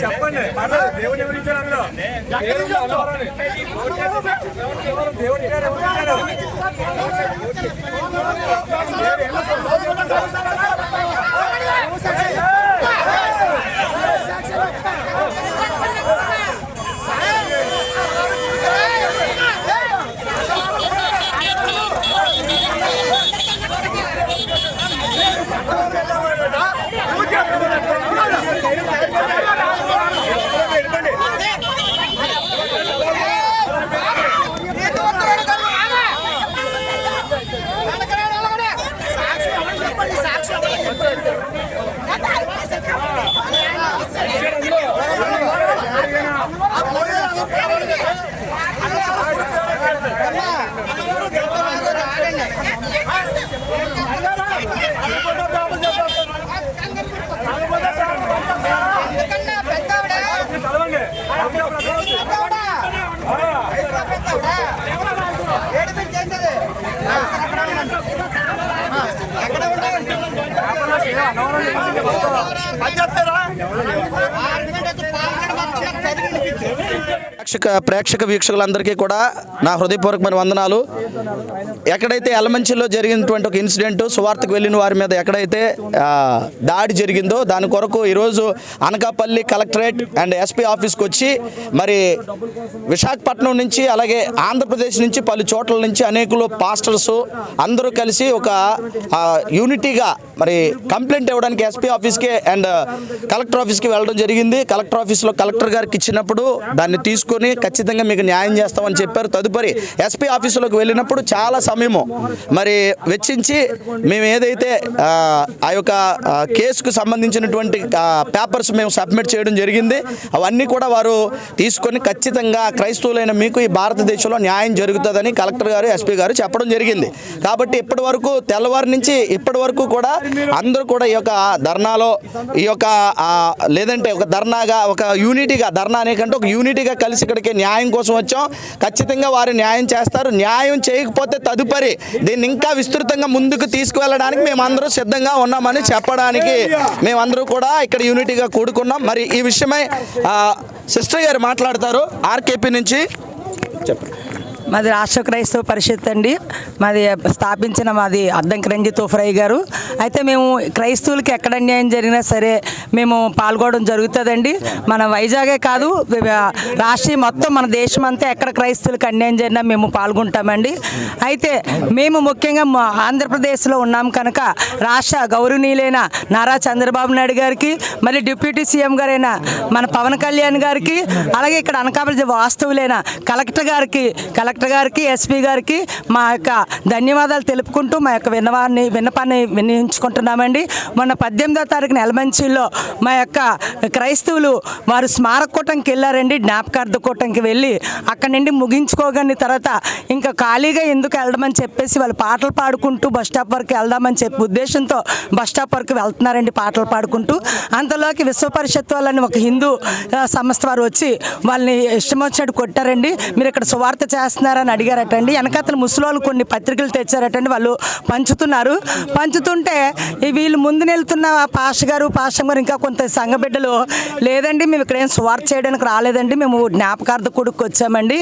చెప్పండి పర్లేదు. దేవుడు అందులో దేవుడు అన్నవరాలు. దేవుడు ప్రేక్షక ప్రేక్షక వీక్షకులందరికీ కూడా నా హృదయపూర్వకమైన వందనాలు. ఎక్కడైతే ఎలమంచిలో జరిగినటువంటి ఒక ఇన్సిడెంట్ సువార్తకు వెళ్ళిన వారి మీద ఎక్కడైతే దాడి జరిగిందో దాని కొరకు ఈరోజు అనకాపల్లి కలెక్టరేట్ అండ్ ఎస్పీ ఆఫీస్కి వచ్చి మరి విశాఖపట్నం నుంచి అలాగే ఆంధ్రప్రదేశ్ నుంచి పలు చోట్ల నుంచి అనేకులు పాస్టర్స్ అందరూ కలిసి ఒక యూనిటీగా మరి కంప్లైంట్ ఇవ్వడానికి ఎస్పీ ఆఫీస్కి అండ్ కలెక్టర్ ఆఫీస్కి వెళ్ళడం జరిగింది. కలెక్టర్ ఆఫీస్లో కలెక్టర్ గారికి ఇచ్చినప్పుడు దాన్ని తీసుకొని ఖచ్చితంగా మీకు న్యాయం చేస్తామని చెప్పారు. తదుపరి ఎస్పీ ఆఫీసులోకి వెళ్ళినప్పుడు చాలా సమయము మరి వెచ్చించి మేము ఏదైతే ఆ, యొక్క కేసుకు సంబంధించినటువంటి పేపర్స్ మేము సబ్మిట్ చేయడం జరిగింది. అవన్నీ కూడా వారు తీసుకొని ఖచ్చితంగా క్రైస్తవులైన మీకు ఈ భారతదేశంలో న్యాయం జరుగుతుందని కలెక్టర్ గారు ఎస్పీ గారు చెప్పడం జరిగింది. కాబట్టి ఇప్పటి వరకు తెల్లవారి నుంచి ఇప్పటి వరకు కూడా అందరూ కూడా ఈ యొక్క ధర్నాలో ఈ యొక్క లేదంటే ఒక ధర్నాగా ఒక యూనిటీగా ధర్నా అనేకంటే ఒక యూనిటీగా కలిసి ఇక్కడికి న్యాయం కోసం వచ్చాం. ఖచ్చితంగా వారు న్యాయం చేస్తారు. న్యాయం చేయకపోతే తదుపరి దీన్ని ఇంకా విస్తృతంగా ముందుకు తీసుకువెళ్ళడానికి మేమందరూ సిద్ధంగా ఉన్నామని చెప్పడానికి మేమందరూ కూడా ఇక్కడ యూనిటీగా కూడుకున్నాం. మరి ఈ విషయమై సిస్టర్ గారు మాట్లాడతారు. ఆర్కేపీ నుంచి చెప్పండి. మాది రాష్ట్ర క్రైస్తవ పరిషత్ అండి. మాది స్థాపించిన మాది అద్దంకి రంజిత్ ఫ్రై గారు. అయితే మేము క్రైస్తవులకి ఎక్కడ అన్యాయం జరిగినా సరే మేము పాల్గొనడం జరుగుతుందండి. మన వైజాగే కాదు వి- రాష్ట్రీయ మొత్తం మన దేశం అంతా ఎక్కడ క్రైస్తవులకు అన్యాయం జరిగినా మేము పాల్గొంటామండి. అయితే మేము ముఖ్యంగా మా ఆంధ్రప్రదేశ్లో ఉన్నాం కనుక రాష్ట్ర గౌరవనీయులైన నారా చంద్రబాబు నాయుడు గారికి మళ్ళీ డిప్యూటీ సీఎం గారైన మన పవన్ కళ్యాణ్ గారికి అలాగే ఇక్కడ అనకాపల్లి వాస్తవులైన కలెక్టర్ గారికి కలెక్టర్ గారికి ఎస్పీ గారికి మా యొక్క ధన్యవాదాలు తెలుపుకుంటూ మా యొక్క విన్నవాన్ని విన్నపాన్ని వినియోగించుకుంటున్నామండి. మొన్న పద్దెనిమిదో తారీఖున ఎలమంచిలో మా యొక్క క్రైస్తవులు వారు స్మారక కూటంకి వెళ్ళారండి జ్ఞాపకార్థ కూటంకి వెళ్ళి. అక్కడి నుండి ముగించుకోగని తర్వాత ఇంకా ఖాళీగా ఎందుకు వెళ్ళడమని చెప్పేసి వాళ్ళు పాటలు పాడుకుంటూ బస్ స్టాప్ వరకు వెళ్దామని చెప్పి ఉద్దేశంతో బస్ స్టాప్ వరకు వెళ్తున్నారండి పాటలు పాడుకుంటూ. అంతలోకి విశ్వ పరిషత్ వాళ్ళని ఒక హిందూ సంస్థ వారు వచ్చి వాళ్ళని ఇష్టం వచ్చినట్టు కొట్టారండి. మీరు ఇక్కడ సువార్త చేస్తున్నారని అడిగారటండి. వెనకతలు ముసలోళ్ళు కొన్ని పత్రికలు తెచ్చారటండి. వాళ్ళు పంచుతున్నారు. పంచుతుంటే వీళ్ళు ముందు వెళ్తున్న పాష గారు పాష గారు ఇంకా కొంత సంఘ బిడ్డలు లేదండి మేము ఇక్కడ ఏం సువార్ చేయడానికి రాలేదండి. మేము జ్ఞాపకార్థ కొడుకు వచ్చామండి.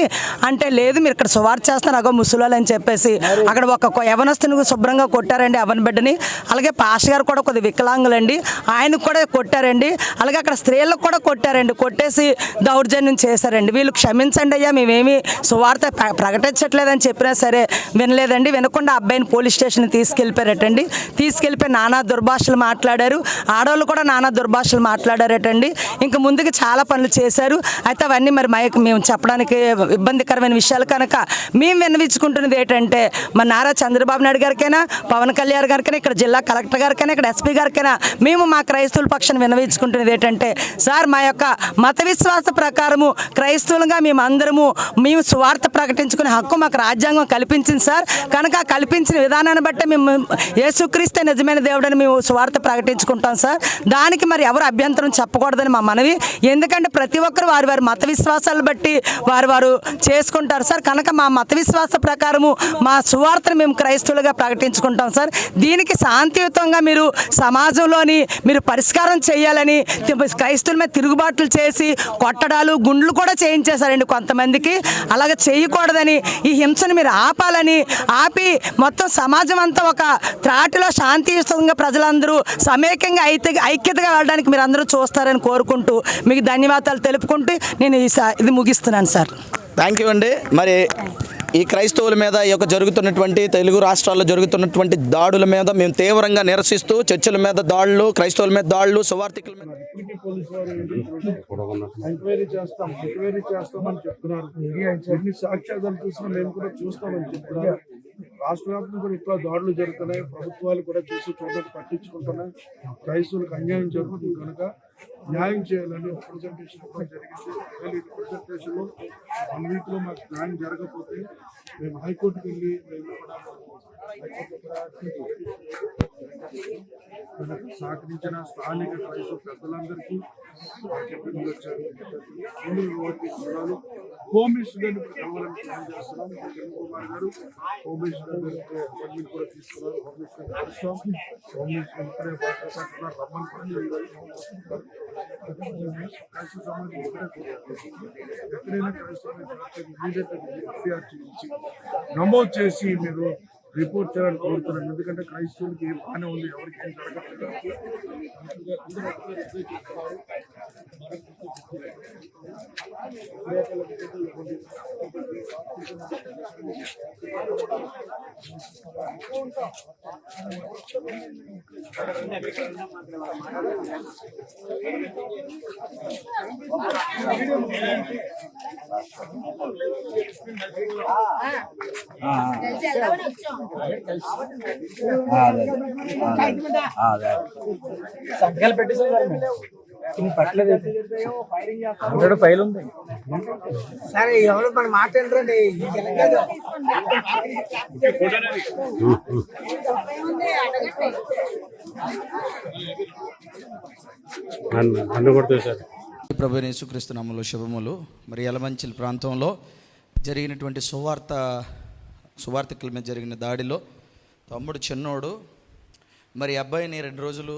అంటే లేదు మీరు ఇక్కడ సువార్ చేస్తున్నారు అగో ముసలోళ్ళు అని చెప్పేసి. అక్కడ ఒక యవనస్తుని శుభ్రంగా కొట్టారండి అవన్ బిడ్డని. అలాగే పాష గారు కూడా కొద్ది వికలాంగులండి. ఆయనకు కూడా కొట్టారండి. అలాగే అక్కడ స్త్రీలకు కూడా కొట్టారండి. కొట్టేసి దౌర్జన్యం చేశారండి. వీళ్ళు క్షమించండి అయ్యా మేమేమి సువార్త ప్రకటించట్లేదని చెప్పినా సరే వినలేదండి. వినకుండా అబ్బాయిని పోలీస్ స్టేషన్ తీసుకెళ్ళిపోయారటండి. తీసుకెళ్ళిపోయి నానా దుర్భాషలు మాట్లాడారు. ఆడవాళ్ళు కూడా నానా దుర్భాషలు మాట్లాడారటండి. ఇంకా ముందుకు చాలా పనులు చేశారు. అయితే అవన్నీ మరి మైక్ మేము చెప్పడానికి ఇబ్బందికరమైన విషయాలు కనుక మేము విన్నవించుకుంటున్నది ఏంటంటే మా నారా చంద్రబాబు నాయుడు గారికైనా పవన్ కళ్యాణ్ గారికైనా ఇక్కడ జిల్లా కలెక్టర్ గారికైనా ఇక్కడ ఎస్పీ గారికైనా మేము మా క్రైస్తవుల పక్షాన్ని విన్నవించుకుంటున్నది ఏంటంటే సార్ మా యొక్క మత విశ్వాస ప్రకారము క్రైస్తవులుగా మేము అందరము మేము స్వార్థ ప్రకటించ ప్రకటించుకునే హక్కు మాకు రాజ్యాంగం కల్పించింది సార్. కనుక కల్పించిన విధానాన్ని బట్టి మేము యేసుక్రీస్తే నిజమైన దేవుడని మేము స్వార్థ ప్రకటించుకుంటాం సార్. దానికి మరి ఎవరు అభ్యంతరం చెప్పకూడదని మా మనవి. ఎందుకంటే ప్రతి ఒక్కరు వారి వారి మత విశ్వాసాలు బట్టి వారు వారు చేసుకుంటారు సార్. కనుక మా మత విశ్వాస ప్రకారము మా సువార్తను మేము క్రైస్తవులుగా ప్రకటించుకుంటాం సార్. దీనికి శాంతియుతంగా మీరు సమాజంలోని మీరు పరిష్కారం చేయాలని క్రైస్తవుల మీద తిరుగుబాట్లు చేసి కొట్టడాలు గుండ్లు కూడా చేయించేశారండి కొంతమందికి. అలాగే చేయకూడదని ఈ హింసను మీరు ఆపాలని ఆపి మొత్తం సమాజం అంతా ఒక త్రాటిలో శాంతియుతంగా ప్రజలందరూ. సమైక్యంగా అయితే ఐక్యతగా వెళ్ళడానికి మీరు అందరూ చూస్తారని కోరుకుంటూ మీకు ధన్యవాదాలు తెలుపుకుంటూ నేను ఈ ఇది ముగిస్తున్నాను సార్. థ్యాంక్ యూ అండి. మరి ఈ క్రైస్తవుల మీద ఈ యొక్క జరుగుతున్నటువంటి తెలుగు రాష్ట్రాల్లో జరుగుతున్నటువంటి దాడుల మీద మేము తీవ్రంగా నిరసిస్తూ చర్చల మీద దాడులు క్రైస్తవుల మీద దాడులు సువార్థికుల మీద రాష్ట్ర వ్యాప్తంగా కూడా ఇట్లా దాడులు జరుగుతున్నాయి. ప్రభుత్వాలు కూడా చూసి చూడడానికి పట్టించుకుంటున్నాయి. క్రైస్తవులకు అన్యాయం జరుగుతుంది కనుక న్యాయం చేయాలని ఒక ప్రజెంటేషన్ ఇవ్వడం జరిగింది. ఒకవేళ వన్ వీక్లో మాకు న్యాయం జరగకపోతే మేము హైకోర్టుకి వెళ్ళి మేము కూడా మనకు సహకరించిన స్థానిక క్రైస్తవ పెద్దలందరికీ చెప్పిన వచ్చారు. హోమ్ మినిస్టర్ గారిని ఇప్పుడు కలవాలని ప్లాన్ చేస్తున్నాం కుమార్ గారు హోమ్ మినిస్టర్ అపాయింట్మెంట్ కూడా తీసుకున్నారు. హోమ్ మినిస్టర్ కలుస్తాం హోమ్ మినిస్టర్ ఇప్పుడే మాట్లాడుతున్నారు రమ్మని కూడా క్రైస్తవ సమాజం ఎక్కడైనా క్రైస్తవ ఎఫ్ఐఆర్ చేయించి నమోదు చేసి మీరు రిపోర్ట్ చేయాలని కోరుతున్నాను. ఎందుకంటే క్రైస్తవులకి ఏం బాగానే ఉంది ఎవరికి ఏం జరగట్లేదు. అందరూ సంతకాలు పెట్టేసారు పట్టలేదు ఫైల్ ఉంది. సరే ఎవరు మన నన్ను కొడుతుంది సార్. ప్రభు యేసుక్రీస్తు నామములో శుభములు. మరి యలమంచిల్ ప్రాంతంలో జరిగినటువంటి సువార్త సువార్థికుల మీద జరిగిన దాడిలో తమ్ముడు చిన్నోడు మరి అబ్బాయిని రెండు రోజులు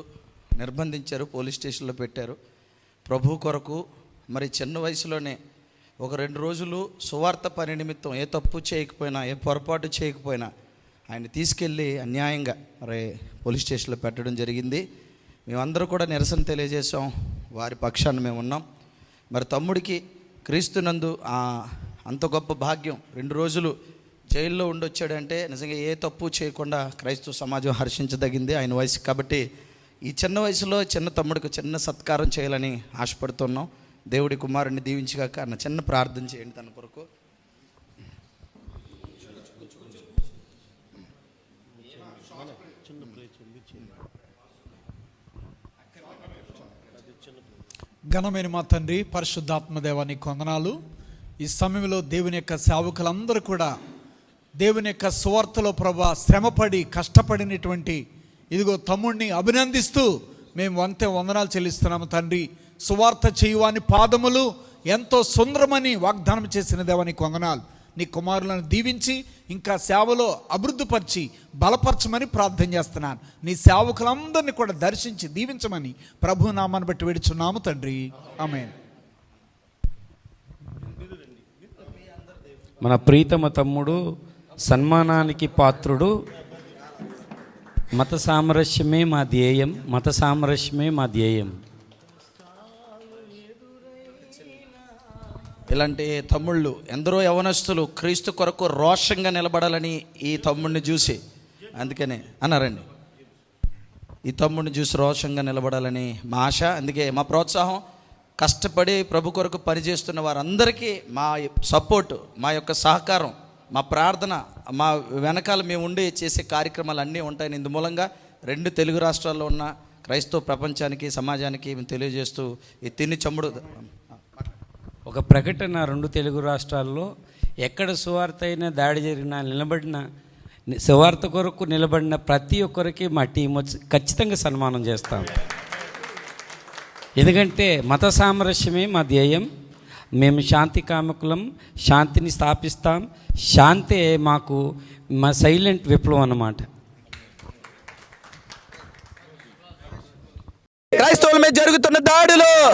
నిర్బంధించారు పోలీస్ స్టేషన్లో పెట్టారు. ప్రభు కొరకు మరి చిన్న వయసులోనే ఒక రెండు రోజులు సువార్త పని నిమిత్తం ఏ తప్పు చేయకపోయినా ఏ పొరపాటు చేయకపోయినా ఆయన తీసుకెళ్ళి అన్యాయంగా మరి పోలీస్ స్టేషన్లో పెట్టడం జరిగింది. మేమందరూ కూడా నిరసన తెలియజేసాం వారి పక్షాన్ని మేము ఉన్నాం. మరి తమ్ముడికి క్రీస్తునందు ఆ అంత గొప్ప భాగ్యం రెండు రోజులు జైల్లో ఉండొచ్చాడంటే నిజంగా ఏ తప్పు చేయకుండా క్రైస్తవ సమాజం హర్షించదగింది ఆయన వయసు కాబట్టి ఈ చిన్న వయసులో చిన్న తమ్ముడికి చిన్న సత్కారం చేయాలని ఆశపడుతున్నాం. దేవుడి కుమారుని దీవించగాక అన్న చిన్న ప్రార్థన చేయండి తన కొరకు. ఘనమైన మా తండ్రి పరిశుద్ధాత్మ కొందనాలు. ఈ సమయంలో దేవుని యొక్క సేవకులందరూ కూడా దేవుని యొక్క సువార్తలో ప్రభా శ్రమపడి కష్టపడినటువంటి ఇదిగో తమ్ముడిని అభినందిస్తూ మేము వంతే వందనాలు చెల్లిస్తున్నాము తండ్రి. సువార్త చేయువాని పాదములు ఎంతో సుందరమని వాగ్దానం చేసిన దేవానికి వందనాలు. నీ కుమారులను దీవించి ఇంకా సేవలో అభివృద్ధిపరిచి బలపరచమని ప్రార్థన చేస్తున్నాను. నీ సేవకులందరినీ కూడా దర్శించి దీవించమని ప్రభు నామాన్ని బట్టి వేడుచున్నాము తండ్రి. ఆమె మన ప్రీతమ తమ్ముడు సన్మానానికి పాత్రుడు మత సామరస్యమే మా ధ్యేయం మత సామరస్యమే మా ధ్యేయం. ఇలాంటి తమ్ముళ్ళు ఎందరో యవనస్తులు క్రీస్తు కొరకు రోషంగా నిలబడాలని ఈ తమ్ముడిని చూసి అందుకనే అన్నారండి. ఈ తమ్ముడిని చూసి రోషంగా నిలబడాలని మా ఆశ అందుకే మా ప్రోత్సాహం కష్టపడి ప్రభు కొరకు పనిచేస్తున్న వారందరికీ మా సపోర్ట్ మా యొక్క సహకారం మా ప్రార్థన మా వెనకాల మేము ఉండి చేసే కార్యక్రమాలు అన్నీ ఉంటాయని ఇందు మూలంగా రెండు తెలుగు రాష్ట్రాల్లో ఉన్న క్రైస్తవ ప్రపంచానికి సమాజానికి మేము తెలియజేస్తూ ఈ తిని చమ్ముడు ఒక ప్రకటన రెండు తెలుగు రాష్ట్రాల్లో ఎక్కడ సువార్త అయినా దాడి జరిగినా నిలబడిన సువార్త కొరకు నిలబడిన ప్రతి ఒక్కరికి మా టీం వచ్చి ఖచ్చితంగా సన్మానం చేస్తాం. ఎందుకంటే మత సామరస్యమే మా ధ్యేయం. మేము శాంతి కామకులం శాంతిని స్థాపిస్తాం. శాంతే మాకు మా సైలెంట్ విప్లవం అన్నమాట. క్రైస్తవుల మీద జరుగుతున్న దాడులు.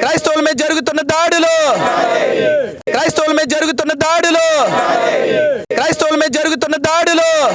క్రైస్తవుల మీద జరుగుతున్న దాడులు. క్రైస్తవుల మీద జరుగుతున్న దాడులు. క్రైస్తవుల మీద జరుగుతున్న దాడులు.